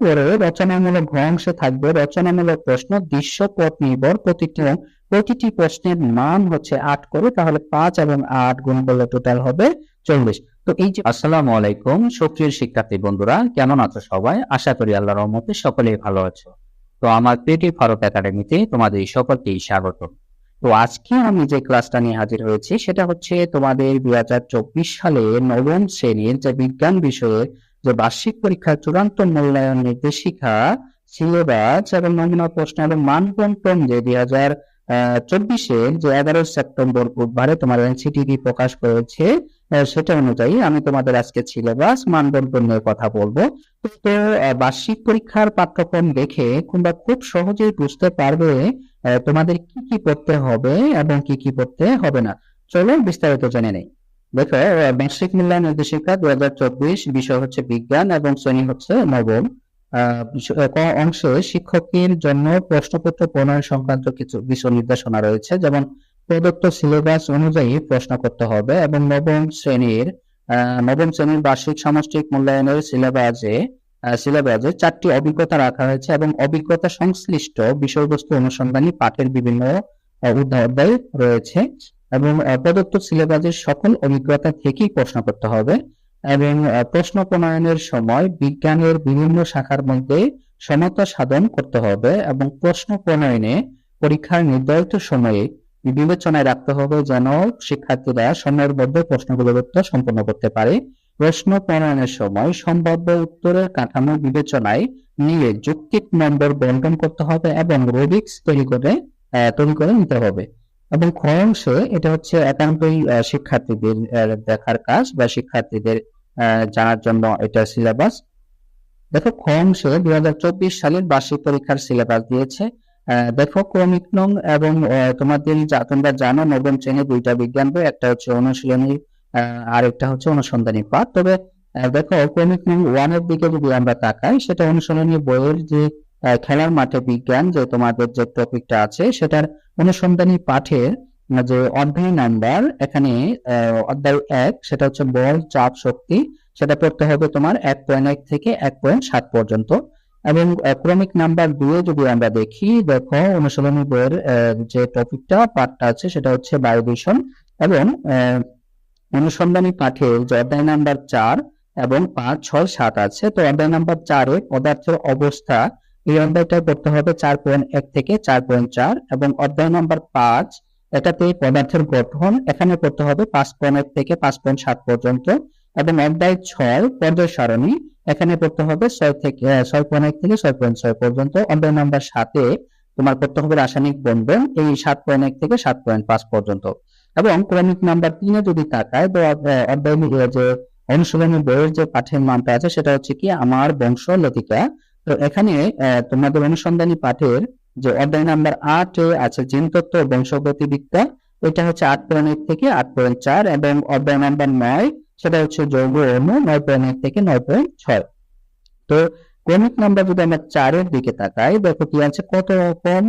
এরপরে রচনামূলক অংশে থাকবে। রচনামূলক প্রশ্ন দৃশ্যপট নির্ভর প্রতিটি প্রতিটি প্রশ্নের মান হচ্ছে আট করে, তাহলে পাঁচ এবং আট গুণ করলে টোটাল হবে চল্লিশ। তো এই যে আসসালামু আলাইকুম, সুপ্রিয় শিক্ষার্থী বন্ধুরা, কেমন আছো সবাই? আশা করি আল্লাহ রহমতে সকলেই ভালো আছো। তো আমার পেটি ফারুক একাডেমিতে তোমাদের সকলকেই স্বাগত। তো আজকে আমি যে ক্লাসটা নিয়ে হাজির হয়েছি, সেটা হচ্ছে তোমাদের দুই হাজার চব্বিশ সালে নবম শ্রেণির যে বিজ্ঞান বিষয়ে যে বার্ষিক পরীক্ষার চূড়ান্ত মূল্যায়ন নির্দেশিকা সিলেবাস এবং নমুনা প্রশ্ন এবং মানবন্টন যে দুই হাজার চব্বিশের যে এগারো সেপ্টেম্বর বুধবারে তোমার এনসিটিভি প্রকাশ করেছে সেটা অনুযায়ী আমি তোমাদের আজকে সিলেবাস মানবন্টন নিয়ে কথা বলব। তো বার্ষিক পরীক্ষার পাঠ্যক্রম দেখে তোমরা খুব সহজেই বুঝতে পারবে তোমাদের কি কি পড়তে হবে এবং কি কি পড়তে হবে না। চলো বিস্তারিত জেনে নেই। দেখো মূল্যায়ন নির্দেশিকা দু হাজার চব্বিশ, বিষয় হচ্ছে বিজ্ঞান এবং শ্রেণি হচ্ছে নবম। অংশে, শিক্ষকের জন্য প্রশ্নপত্র প্রণয়ন সংক্রান্ত কিছু বিষয় নির্দেশনা রয়েছে, যেমন প্রদত্ত সিলেবাস অনুযায়ী প্রশ্ন করতে হবে এবং নবম শ্রেণির নবম শ্রেণির বার্ষিক সামষ্টিক মূল্যায়নের সিলেবাসে সিলেবাসে চারটি অভিজ্ঞতা রাখা হয়েছে এবং অভিজ্ঞতা সংশ্লিষ্ট বিষয়বস্তু অনুসন্ধানী পাঠের বিভিন্ন অধ্যায় রয়েছে। এবং প্রদত্ত সিলেবাসের সকল অভিজ্ঞতা থেকেই প্রশ্ন করতে হবে এবং প্রশ্ন প্রণয়নের সময় বিজ্ঞানের বিভিন্ন শাখার মধ্যে সমতা সাধন করতে হবে এবং প্রশ্ন প্রণয়নে পরীক্ষার নির্ধারিত সময়ে বিবেচনায় রাখতে হবে যেন শিক্ষার্থীরা সময়ের মধ্যে প্রশ্নগুলোর উত্তর সম্পন্ন করতে পারে। প্রশ্ন প্রণয়নের সময় সম্ভাব্য উত্তরের কাঠামো বিবেচনায় নিয়ে যৌক্তিক নম্বর বন্টন করতে হবে এবং রুবিক্স তৈরি করে তৈরি করে নিতে হবে। এবং খ অংশে এটা হচ্ছে একান্তই শিক্ষার্থীদের দেখার কাজ বা শিক্ষার্থীদের জানার জন্য এটা সিলেবাস দেখো খ অংশে দুই হাজার চব্বিশ সালের বার্ষিক পরীক্ষার সিলেবাস দিয়েছে। দেখো ক্রমিক নং এবং তোমাদের তোমরা জানো নবম শ্রেণি দুইটা বিজ্ঞান বই, একটা হচ্ছে অনুশীলনী আর একটা হচ্ছে অনুসন্ধানী পাঠ। তবে দেখো ক্রমিক নং ওয়ানের দিকে যদি আমরা তাকাই, সেটা অনুশীলনী বইয়ের যে খেলার মাঠে বিজ্ঞান যে তোমাদের যে টপিকটা আছে, সেটার অনুসন্ধানী পাঠের যে অধ্যায় নাম্বার এখানে অধ্যায় এক, সেটা হচ্ছে বল, চাপ, শক্তি, সেটা পড়তে হবে তোমার এক পয়েন্ট এক থেকে এক পয়েন্ট সাত পর্যন্ত। এবং ক্রমিক নাম্বার দুয়ে যদি আমরা দেখি, দেখো অনুশীলনী বইয়ের যে টপিকটা পাঠটা আছে, সেটা হচ্ছে বায়ু দূষণ এবং অনুসন্ধানী পাঠে যে অধ্যায় নাম্বার চার এবং পাঁচ, ছয়, সাত আছে, তো অধ্যায় নাম্বার চারে পদার্থের অবস্থা এই অধ্যায়টা করতে হবে চার পয়েন্ট এক থেকে চার পয়েন্ট চার এবং অধ্যায় নাম্বার পাঁচ, এটাতে পদার্থের গঠন এখানে করতে হবে পাঁচ পয়েন্ট এক থেকে পাঁচ পয়েন্ট সাত পর্যন্ত এবং অধ্যায় ছয়, পর্যায় সারণী এখানে করতে হবে ছয় থেকে ছয় পয়েন্ট এক থেকে ছয় পয়েন্ট ছয় পর্যন্ত। অধ্যায় নাম্বার সাতে তোমার করতে হবে রাসায়নিক বন্ধন এই সাত পয়েন্ট এক থেকে সাত পয়েন্ট পাঁচ পর্যন্ত। এবং ক্রমিক নাম্বার তিনে যদি তাকায়, তো অধ্যায় যে অনুশীলনী বইয়ের যে পাঠের মানটা আছে, সেটা হচ্ছে কি? আমার বংশ লতিকা তো এখানে তোমাদের অনুসন্ধানী পাঠের যে অধ্যায় নাম্বার আট আছে জিনতত্ত্ব ও বংশগতিবিদ্যা এটা হচ্ছে আট এক থেকে আট পয়েন্ট চার এবং অধ্যায় নাম্বার নয়, সেটা হচ্ছে যৌগ অণু নয় এক থেকে নয় পয়েন্ট ছয়। তো ক্রমিক নাম্বার যদি আমরা চারের দিকে তাকাই, দেখো কি আছে, কত রকম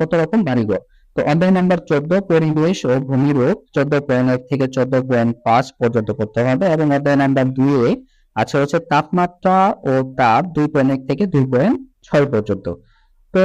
কত রকম বাড়িঘর তো অধ্যায় নাম্বার চোদ্দ, পরিবেশ ও ভূমিরূপ, চোদ্দ পয়েন্ট এক থেকে চোদ্দ পয়েন্ট পাঁচ পর্যন্ত করতে হবে এবং অধ্যায় নাম্বার দুয়ে আছে হচ্ছে তাপমাত্রা ও তাপ দুই পয়েন্ট এক থেকে দুই পয়েন্ট ছয় পর্যন্ত। তো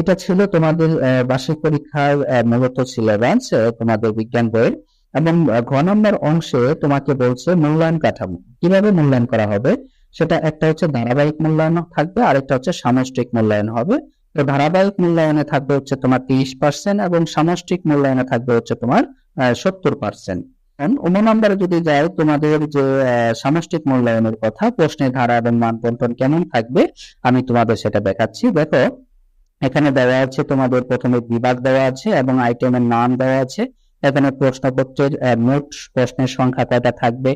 এটা ছিল তোমাদের বার্ষিক পরীক্ষার মূলত সিলেবাস তোমাদের বিজ্ঞান বইয়ের। এবং ঘ নম্বর অংশে তোমাকে বলছে মূল্যায়ন কাঠামো। কীভাবে মূল্যায়ন করা হবে? সেটা একটা হচ্ছে ধারাবাহিক মূল্যায়ন থাকবে আর একটা হচ্ছে সামষ্টিক মূল্যায়ন হবে। তো ধারাবাহিক মূল্যায়নে থাকবে হচ্ছে তোমার তিরিশ পার্সেন্ট এবং সামষ্টিক মূল্যায়নে থাকবে হচ্ছে তোমার সত্তর পার্সেন্ট অন্য নাম্বারে যদি যাই তোমাদের যে সামষ্টিক মূল্যায়নের কথা, প্রশ্নের ধারা এবং মান বন্টন কেমন থাকবে, আমি তোমাদের সেটা দেখাচ্ছি। দেখো, এখানে দেওয়া আছে তোমাদের প্রথমে বিভাগ দেওয়া আছে এবং আইটেমের নাম দেওয়া আছে। এখানে প্রশ্নপত্রের মোট প্রশ্নের সংখ্যা কয়টা থাকবে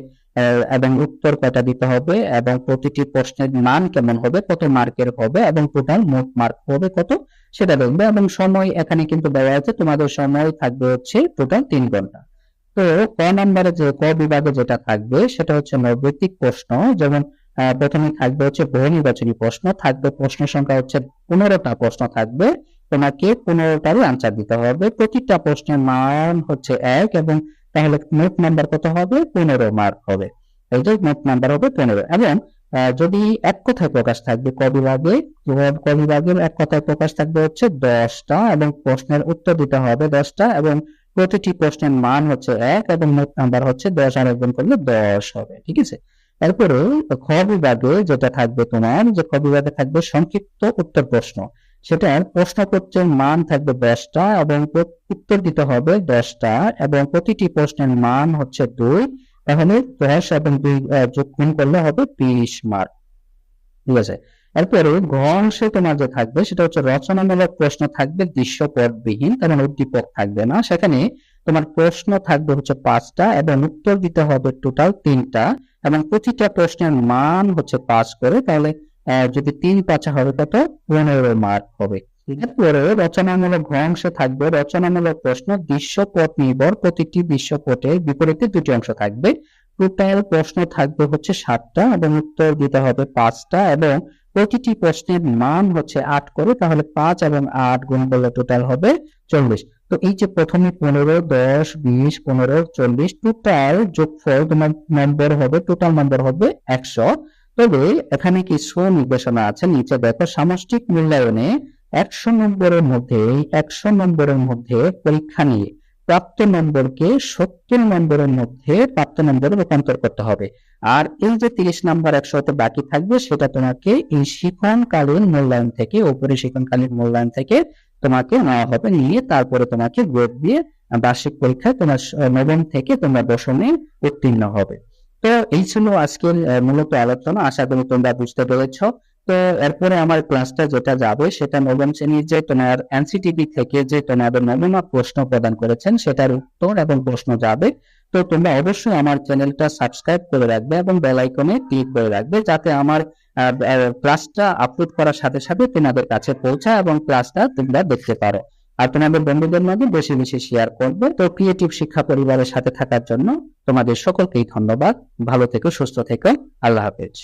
এবং উত্তর কয়টা দিতে হবে, এবং প্রতিটি প্রশ্নের মান কেমন হবে, কত মার্কের হবে, এবং টোটাল মোট মার্ক হবে কত, সেটা দেখবে। এবং সময় এখানে কিন্তু দেওয়া আছে, তোমাদের সময় থাকবে হচ্ছে টোটাল তিন ঘণ্টা। তো ক নাম্বারে যে ক বিভাগে যেটা থাকবে, সেটা হচ্ছে নৈর্ব্যক্তিক প্রশ্ন। যেমন প্রথমে থাকবে হচ্ছে বহু নির্বাচনী প্রশ্ন, থাকবে প্রশ্ন সংখ্যা হচ্ছে পনেরোটা প্রশ্ন থাকবে। তোমাকে পনেরোটারই আনসার দিতে হবে। প্রতিটা প্রশ্নের মান হচ্ছে এক এবং তাহলে মোট নাম্বার কত হবে? পনেরো মার্ক হবে। এই যে মোট নাম্বার হবে পনেরো। এবং যদি এক কথায় প্রকাশ থাকবে ক বিভাগে ক- বিভাগের এক কথায় প্রকাশ থাকবে হচ্ছে দশটা এবং প্রশ্নের উত্তর দিতে হবে দশটা এবং প্রতিটি প্রশ্নের মান হচ্ছে এক এবং মোট নাম্বার হচ্ছে দশ, আর একজন করলে দশ হবে, ঠিক আছে? এরপরে খ বিভাগে যেটা থাকবে তোমার, যে খ বিভাগে থাকবে সংক্ষিপ্ত উত্তর প্রশ্ন। সেটার প্রশ্নপত্রের মান থাকবে দশটা এবং উত্তর দিতে হবে দশটা এবং প্রতিটি প্রশ্নের মান হচ্ছে দুই। তাহলে দশ এবং দুই যোগ করলে হবে বিশ মার্ক ঠিক আছে? এরপরে ঘ অংশে তোমার যে থাকবে সেটা হচ্ছে রচনামূলক প্রশ্ন থাকবে দৃশ্যপটবিহীন কারণ উদ্দীপক থাকবে না। সেখানে তোমার প্রশ্ন থাকবে হচ্ছে পাঁচটা এবং উত্তর দিতে হবে টোটাল তিনটা এবং প্রতিটা প্রশ্নের মান হচ্ছে পাঁচ করে তাহলে যদি তিন পাঁচা হবে কত? পনেরো মার্ক হবে। এরপরে রচনামূলক অংশে থাকবে রচনামূলক প্রশ্ন দৃশ্যপট নির্ভর প্রতিটি দৃশ্যপটের বিপরীতে দুটি অংশ থাকবে। টোটাল প্রশ্ন থাকবে হচ্ছে সাতটা এবং উত্তর দিতে হবে পাঁচটা এবং প্রতিটি প্রশ্নের মান হচ্ছে আট করে, তাহলে পাঁচ এবং আট গুণ করলে টোটাল হবে চল্লিশ। তো এই যে প্রথমে পনেরো, দশ, বিশ, পনেরো, চল্লিশ টোটাল যোগফল তোমার নম্বর হবে টোটাল নম্বর হবে একশো। তবে এখানে কিছু নির্দেশনা আছে? নিচে দেখো, সামষ্টিক মূল্যায়নে একশো নম্বরের মধ্যে, একশো নম্বরের মধ্যে পরীক্ষা নিয়ে প্রাপ্ত নম্বরকে সত্তর নম্বরের মধ্যে প্রাপ্ত নম্বরে রূপান্তর করতে হবে। আর এই যে তিরিশ নাম্বার একশোতে বাকি থাকবে, সেটা তোমাকে এই শিক্ষণকালীন মূল্যায়ন থেকে উপরে শিক্ষণকালীন মূল্যায়ন থেকে তোমাকে নেওয়া হবে। নিয়ে তারপরে তোমাকে গ্রেড দিয়ে বার্ষিক পরীক্ষায় তোমার নবম থেকে তোমরা দশমে উত্তীর্ণ হবে। তো এই ছিল আজকের মূলত আলোচনা। আশা করি তোমরা বুঝতে পেরেছ। তো এরপরে আমার ক্লাসটা যেটা যাবে সেটা নবম শ্রেণির যে তোমার এনসিটিভি থেকে যে তোমাদের নমুনা প্রশ্ন প্রদান করেছেন সেটার উত্তর এবং প্রশ্ন যাবে। তো তোমরা অবশ্যই আমার চ্যানেলটা সাবস্ক্রাইব করে রাখবে এবং বেল আইকনে ক্লিক করে রাখবে যাতে আমার ক্লাসটা আপলোড করার সাথে সাথে তোমাদের কাছে পৌঁছায় এবং ক্লাসটা তোমরা দেখতে পারো। আর তোমাদের বন্ধুদের মধ্যে বেশি বেশি শেয়ার করবে। তো ক্রিয়েটিভ শিক্ষা পরিবারের সাথে থাকার জন্য তোমাদের সকলকেই ধন্যবাদ। ভালো থেকো, সুস্থ থেকো। আল্লাহ হাফেজ।